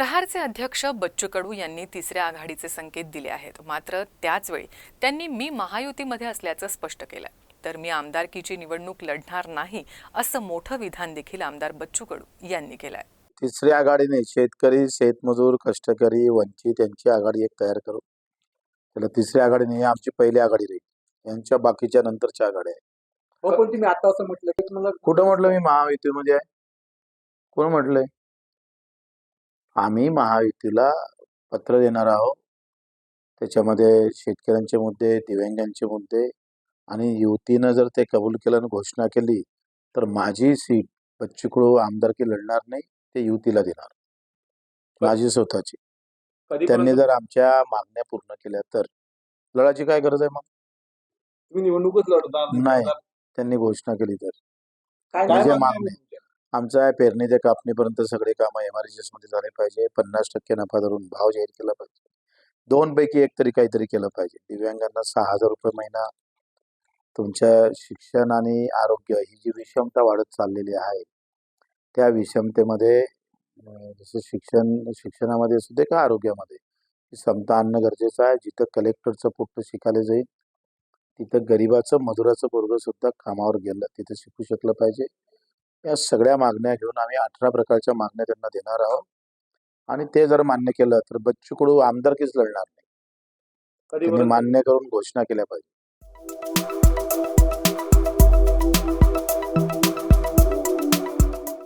प्रहारचे अध्यक्ष बच्चू कडू यांनी तिसऱ्या आघाडीचे संकेत दिले आहेत. मात्र त्याचवेळी त्यांनी मी महायुतीमध्ये असल्याचं स्पष्ट केलं. तर मी आमदारकीची निवडणूक लढणार नाही असं मोठं विधान देखील आमदार बच्चू कडू यांनी केलंय. तिसरी आघाडीने शेतकरी शेतमजूर कष्टकरी वंचित यांची आघाडी एक तयार करू. त्याला तिसरी आघाडी नाही आमची पहिली आघाडी राहील. यांच्या बाकीच्या नंतरच्या आघाड्या आहे हो आता असं म्हटलं की तुम्हाला कुठं म्हटलं मी? महायुतीमध्ये आहे. कोण म्हटलंय? आम्ही महायुतीला पत्र देणार आहोत. त्याच्यामध्ये शेतकऱ्यांचे मुद्दे दिव्यांगांचे मुद्दे आणि युतीनं जर ते कबूल केलं आणि घोषणा केली तर माझी सीट बच्चू कडू आमदारकी लढणार नाही ते युतीला देणार. माझी स्वतःची. त्यांनी जर आमच्या मागण्या पूर्ण केल्या तर लढायची काय गरज आहे मग? तुम्ही निवडणूकच लढणार नाही. त्यांनी घोषणा केली तर. माझ्या काय मागण्या. आमचा पेरणी ते कापणीपर्यंत सगळे कामं एम आरमध्ये झाले पाहिजे. पन्नास टक्के नफा धरून भाव जाहीर केला पाहिजे. दोनपैकी एक तरी काहीतरी केलं पाहिजे. दिव्यांगांना सहा हजार रुपये महिना तुमच्या शिक्षण आणि आरोग्य ही जी विषमता वाढत चाललेली आहे त्या विषमतेमध्ये जसं शिक्षण शिक्षणामध्ये असू दे का आरोग्यामध्ये समता आणणं गरजेचं आहे. जिथं कलेक्टरचं पोट्ट शिकायला जाईल तिथं गरिबाचं मजुराचं पोरगं सुद्धा कामावर गेलं तिथं शिकू शकलं पाहिजे. या सगळ्या मागण्या घेऊन आम्ही अठरा प्रकारच्या मागण्या त्यांना देणार आहोत. आणि ते जर मान्य केलं तर बच्चू कडू आमदारकीच लढणार नाही. कधी? मान्य करून घोषणा केल्या पाहिजे.